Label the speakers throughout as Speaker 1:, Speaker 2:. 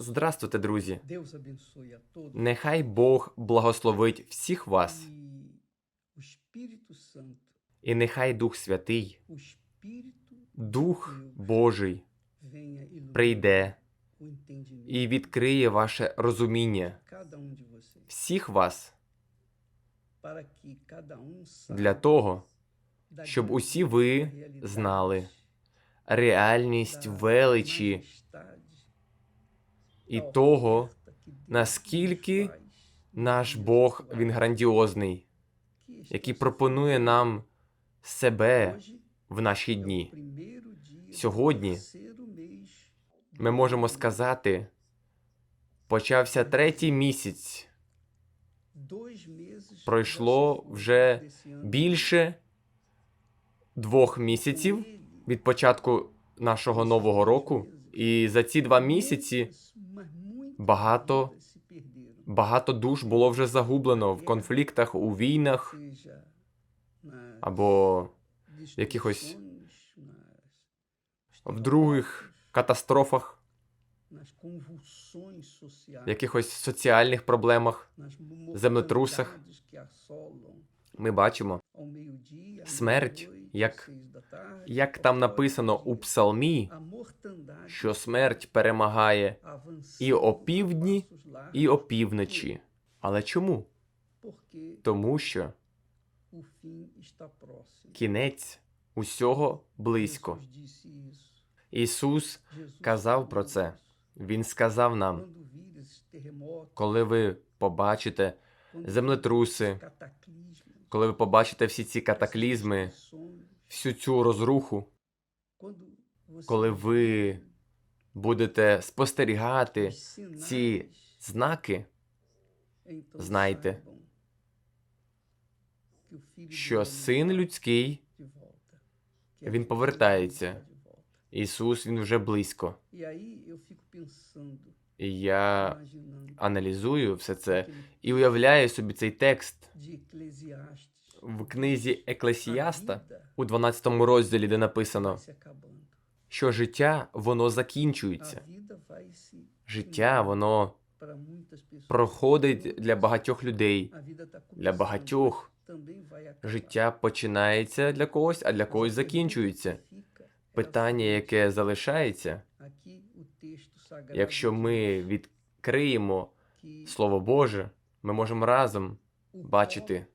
Speaker 1: Здравствуйте, друзі! Нехай Бог благословить всіх вас,
Speaker 2: E
Speaker 1: і нехай Дух Святий, Дух Божий прийде і відкриє ваше розуміння
Speaker 2: um
Speaker 1: всіх вас
Speaker 2: um
Speaker 1: для того, щоб усі ви знали реальність величі і того, наскільки наш Бог він грандіозний, який пропонує нам себе в наші дні. Сьогодні Ми можемо сказати, почався третій місяць, Пройшло вже більше двох місяців від початку нашого нового року, і за ці два місяці багато багато душ було вже загублено в конфліктах, у війнах або якихось в других катастрофах, якихось соціальних проблемах. землетрусах. Ми бачимо, Смерть, як- як там написано у псалмі, що смерть перемагає і опівдні, і опівночі. Але чому? Тому що кінець усього близько. Ісус казав про це. Він сказав нам, коли ви побачите землетруси, коли ви побачите всі ці катаклізми, всю цю розруху, коли ви будете спостерігати ці знаки, знайте, що син людський, він повертається. Ісус, він вже близько. І я аналізую все це і уявляю собі цей текст. В книзі Еклесіаста у 12 розділі, де написано. Що життя воно закінчується. Життя воно проходить для багатьох людей. Для багатьох. життя починається для когось, а для когось закінчується. Питання, яке залишається, якщо ми відкриємо Слово Боже, ми можемо разом бачити,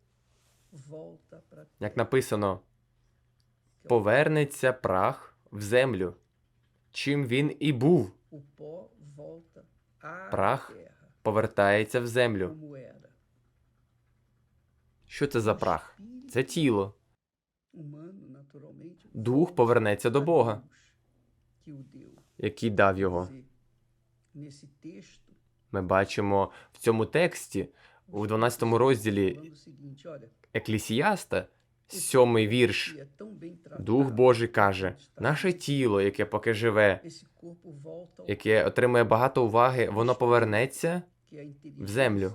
Speaker 1: як написано, повернеться прах в землю, чим він і був, Прах повертається в землю. Що це за прах? Це тіло. Дух повернеться до Бога, який дав його. Ми бачимо в цьому тексті, у 12 розділі Еклісіаста, сьомий вірш, Дух Божий каже: наше тіло, яке поки живе, яке отримує багато уваги, воно повернеться, в землю.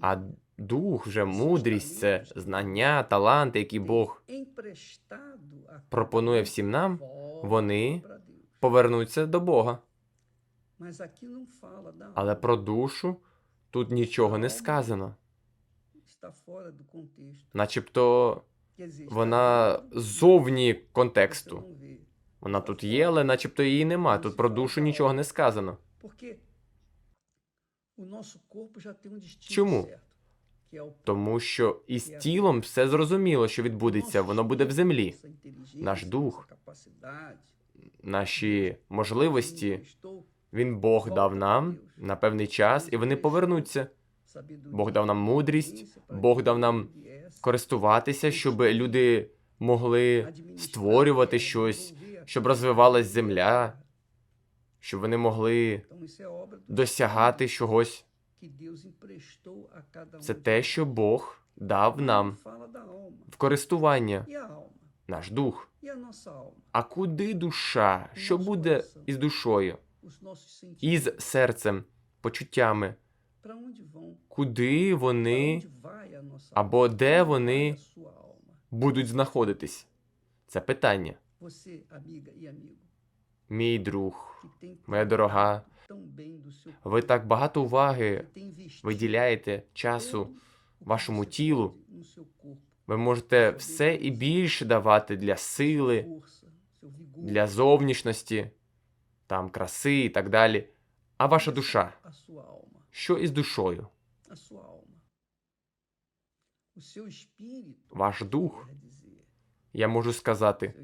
Speaker 1: а дух вже мудрість, це знання, таланти, які Бог пропонує всім нам, вони повернуться до Бога. Але про душу тут нічого не сказано. Начебто вона
Speaker 2: você
Speaker 1: контексту. Вона тут є, але начебто її нема. Тут про душу нічого не сказано.
Speaker 2: Um
Speaker 1: Чому? Тому що із тілом все зрозуміло, що відбудеться, воно буде в землі. Наш дух, Наші можливості він Бог дав нам на певний час, і вони повернуться. Бог дав нам мудрість, Бог дав нам користуватися, щоб люди могли створювати щось, щоб розвивалась земля, щоб вони могли досягати чогось. Це те, що Бог дав нам в користування, наш дух. А куди душа? Що буде із душою, із серцем, почуттями? Куди вони або де вони будуть знаходитись? Це питання.
Speaker 2: E
Speaker 1: Мій друг, моя дорога, ви так багато уваги виділяєте часу вашому тілу. Ви можете все і більше давати для сили, для зовнішності, там краси і так далі. А ваша душа? Що із душою? Ваш дух, я можу сказати,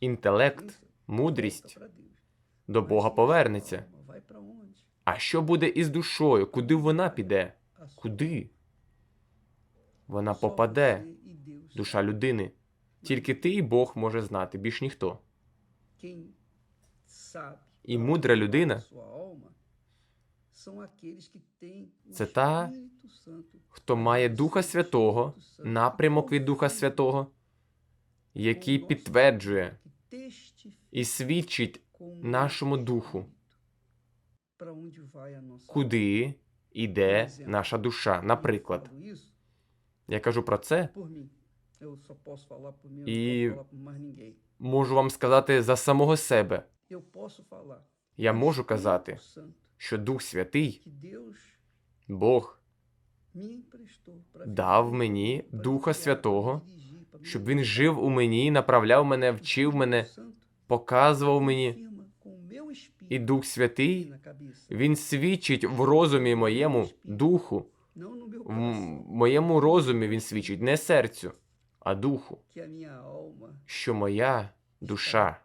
Speaker 1: інтелект, мудрість до Бога повернеться. А що буде із душою? Куди вона піде? Куди? Вона попаде, душа людини. Тільки ти і Бог може знати, більш ніхто. І мудра людина Це та, Хто має Духа Святого, напрямок від Духа Святого, який підтверджує і свідчить нашому духу, куди йде наша душа. Наприклад, я кажу про це, E-
Speaker 2: ninguém.
Speaker 1: можу вам сказати за самого себе. Я можу казати, що Дух Святий, Бог, дав мені Духа Святого, щоб він жив у мені, направляв мене, вчив мене, показував мені. І Дух Святий, він свідчить в розумі моєму, духу, в моєму розумі він свідчить, не серцю, а духу, що моя душа,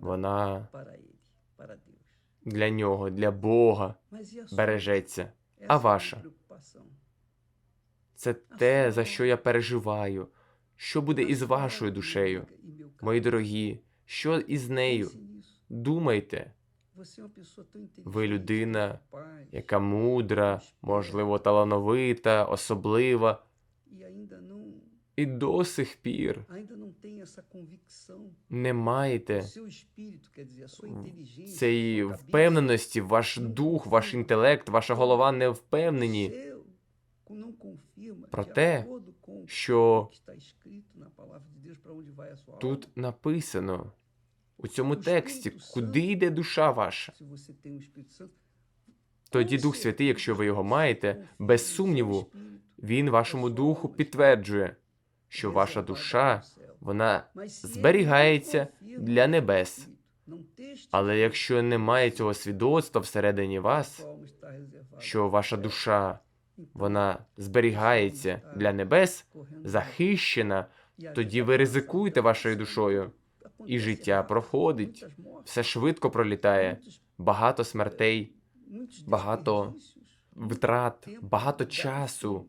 Speaker 1: вона для нього, для Бога бережеться. А ваша? Це те, за що я переживаю. Що буде із вашою душею, мої дорогі? Що із нею? Думайте, ви людина, яка мудра, можливо, талановита, особлива, і до сих пір не маєте цієї впевненості, ваш дух, ваш інтелект, ваша голова не впевнені, Про те, що тут написано у цьому тексті, куди йде душа ваша. Тоді Дух Святий, якщо ви його маєте, без сумніву, він вашому духу підтверджує, що ваша душа, вона зберігається для небес. Але якщо немає цього свідоцтва всередині вас, що ваша душа, вона зберігається для небес, захищена, тоді ви ризикуєте вашою душою, і життя проходить, все швидко пролітає, багато смертей, багато втрат, багато часу,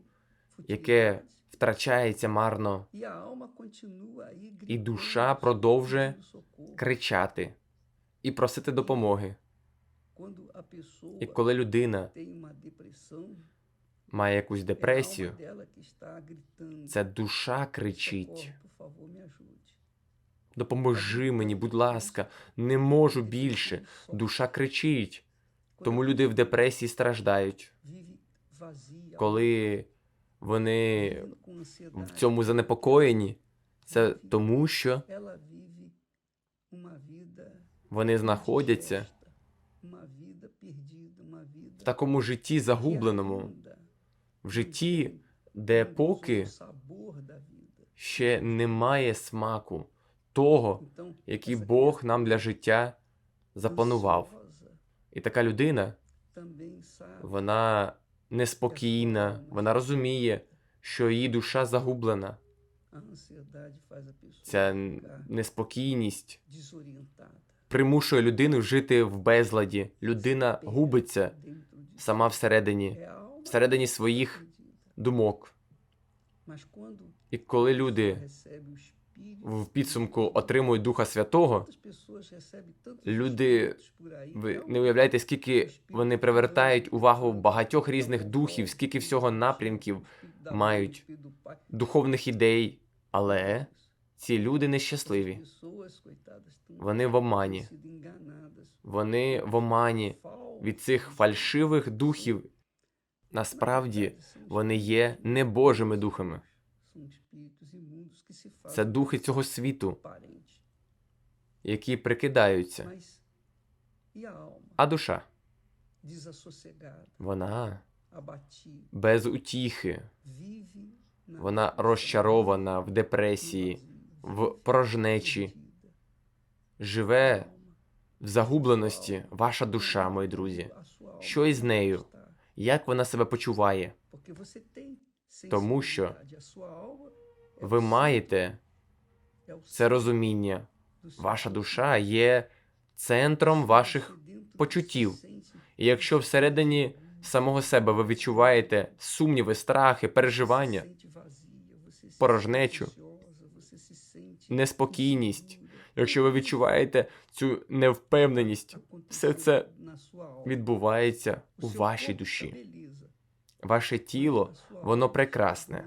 Speaker 1: яке. Втрачається марно, і душа продовжує кричати і просити допомоги. І коли людина має якусь депресію, ця душа кричить. Допоможи мені, будь ласка, не можу більше. Душа кричить. Тому люди в депресії страждають, коли вони в цьому занепокоєні. Це тому, що вони знаходяться в такому житті загубленому, в житті, де поки ще немає смаку того, який Бог нам для життя запланував. І така людина, вона неспокійна, вона розуміє, що її душа загублена. Ця неспокійність примушує людину жити в безладі. Людина губиться сама всередині, всередині своїх думок. І коли люди в підсумку отримують Духа Святого, люди- ви не уявляєте, скільки вони привертають увагу багатьох різних духів, скільки всього напрямків, мають духовних ідей, але ці люди нещасливі. Вони в омані. Вони в омані від цих фальшивих духів. Насправді вони є небожими духами. Це духи цього світу. які прикидаються. А душа, вона без утіхи, вона розчарована в депресії, в порожнечі, живе в загубленості. Ваша душа, мої друзі. Що із нею? Як вона себе почуває? Тому що Ви маєте це розуміння. Ваша душа є центром ваших почуттів. І якщо всередині самого себе ви відчуваєте сумніви, страхи, переживання, порожнечу, неспокійність, якщо ви відчуваєте цю невпевненість, все це відбувається у вашій душі. Ваше тіло, воно прекрасне,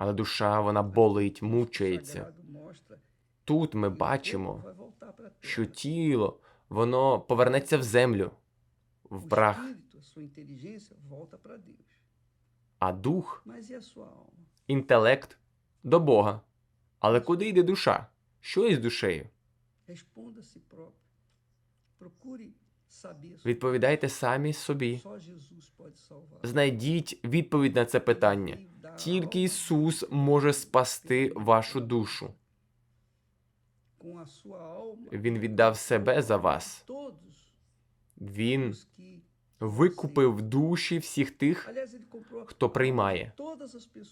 Speaker 1: але душа вона болить, мучається. Тут ми бачимо, що тіло воно повернеться в землю, в прах, а дух, інтелект до Бога. Але куди йде душа? Що із душею? Відповідайте самі собі. Знайдіть відповідь на це питання. Тільки Ісус може спасти вашу душу. Він віддав себе за вас. Він викупив душі всіх тих, хто приймає.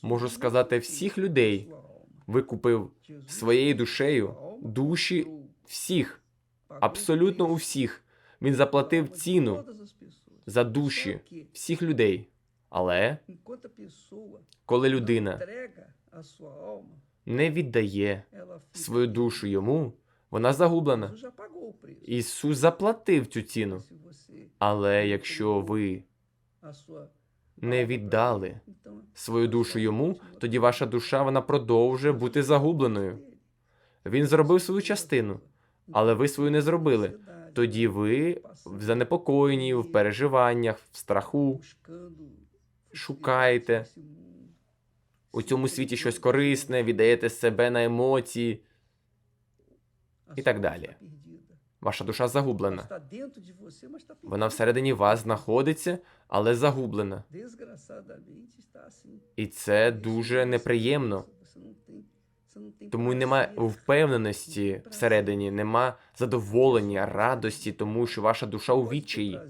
Speaker 1: Можу сказати, всіх людей. Викупив своєю душею душі всіх, абсолютно у всіх. Він заплатив ціну за душі всіх людей. Але коли людина не віддає свою душу йому, вона загублена. Ісус заплатив цю ціну. Але якщо ви не віддали свою душу йому, тоді ваша душа вона продовжує бути загубленою. Він зробив свою частину, але ви свою не зробили. Тоді ви в занепокоєнні, в переживаннях, в страху шукаєте у цьому світі щось корисне, віддаєте себе на емоції. і так далі. Ваша душа загублена. Вона всередині вас знаходиться, але загублена. І це дуже неприємно. Тому немає впевненості всередині, нема задоволення, радості, тому що ваша душа у відчаї.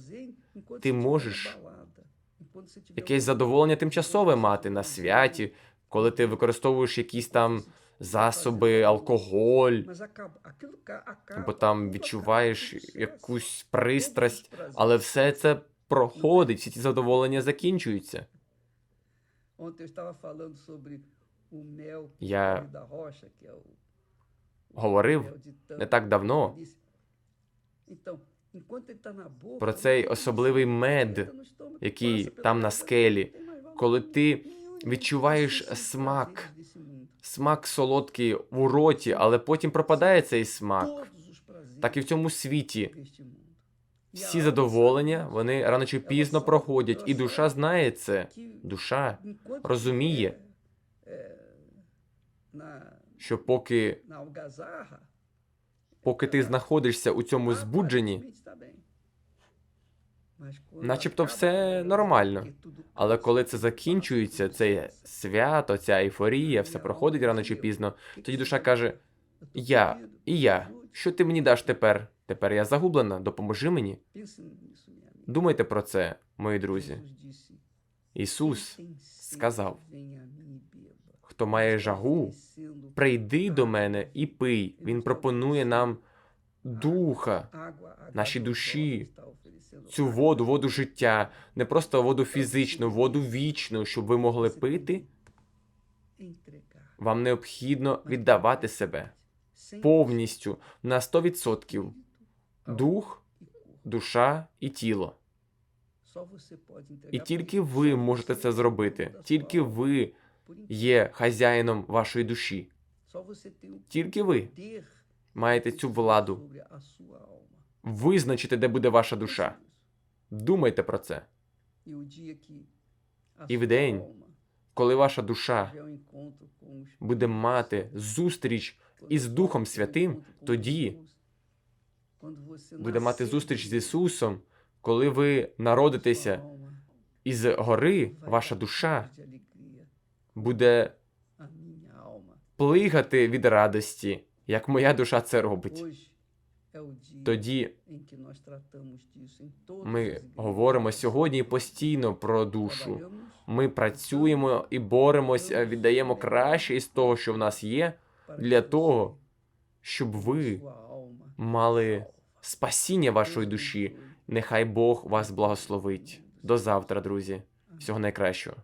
Speaker 1: Ти можеш Якесь задоволення тимчасове мати на святі, коли ти використовуєш якісь там засоби, алкоголь, або там відчуваєш якусь пристрасть, але все це проходить, всі ці задоволення закінчуються.
Speaker 2: Ontem eu estava falando sobre
Speaker 1: Я Говорив не так давно про цей особливий мед, який там на скелі, коли ти відчуваєш смак, смак солодкий у роті, але потім пропадає цей смак. Так і в цьому світі.
Speaker 2: E
Speaker 1: всі задоволення, вони рано чи пізно проходять, і душа знає це. Душа розуміє, що поки, поки ти знаходишся у цьому збудженні, начебто все нормально. Але коли це закінчується, це свято, ця ейфорія, все проходить рано чи пізно, тоді душа каже: Я і я. Що ти мені даш тепер? Тепер я загублена, допоможи мені. Думайте про це, мої друзі. Ісус
Speaker 2: "Quem tem sede,
Speaker 1: сказав, хто має жагу, прийди до мене і пий. Він пропонує нам духа, наші душі, цю воду, воду життя, не просто воду фізичну, воду вічну, щоб ви могли пити. Вам необхідно віддавати себе повністю на 100%. Дух, душа і тіло. І тільки ви можете це зробити. Тільки ви. Є хазяїном вашої душі. Тільки ви маєте цю владу визначити, де буде ваша душа. Думайте про це. І в день, Коли ваша душа буде мати зустріч із Духом Святим, тоді буде мати зустріч з Ісусом, коли ви народитеся із гори, ваша душа буде плигати від радості, як моя душа це робить. Тоді ми говоримо сьогодні постійно про душу. Ми працюємо і боремося, віддаємо краще із того, що в нас є, для того, щоб ви мали спасіння вашої душі. Нехай Бог вас благословить. До завтра, друзі. Всього найкращого.